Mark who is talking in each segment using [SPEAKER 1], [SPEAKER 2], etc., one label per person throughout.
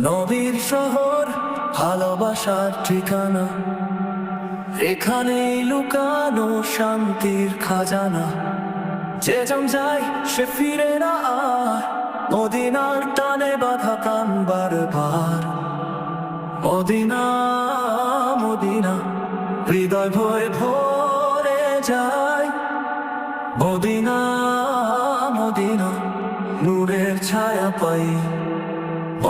[SPEAKER 1] নবীর শহর, ভালোবাসার ঠিকানা। এখানেই লুকানো শান্তির খাজানা। যে যাম যায়, সে ফিরে না আর। মদিনার টানে বাধা কান বারবার মদিনা মদিনা, হৃদয় ভয়ে ভরে যায়। মদিনা মদিনা, নূরের ছায়া পাই।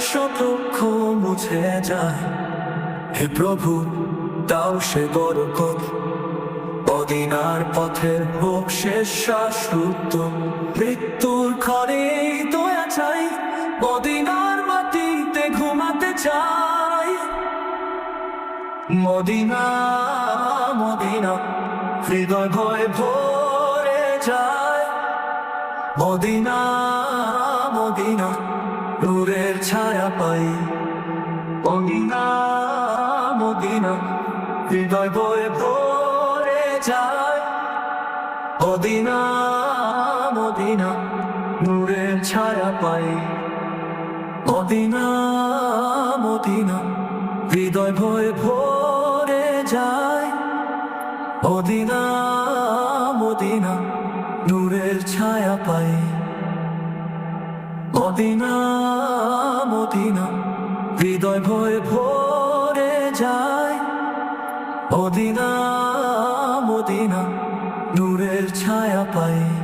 [SPEAKER 1] শতক্ষ মুছে যায়। হে প্রভু, দাও সে বরকত। অদিনার পথের হোক শেষ শ্বাসরুদ্ধ। মৃত্যুর ঘরে দয়া চাই। মদিনার মাটিতে ঘুমাতে চাই। মদিনা মদিনা হৃদয় ভয় ভরে যায়। মদিনা মদিনা। নূরের ছায়া পাই। মদিনা মদিনা, হৃদয় বয়ে ভরে যায়। মদিনা মদিনা, নূরের ছায়া পাই। মদিনা মদিনা, হৃদয় ভয়ে ভরে যায়। মদিনা মদিনা, নূরের ছায়া পাই। মদিনা হৃদয় মদিনা মদিনা নূরের ছায়া পাই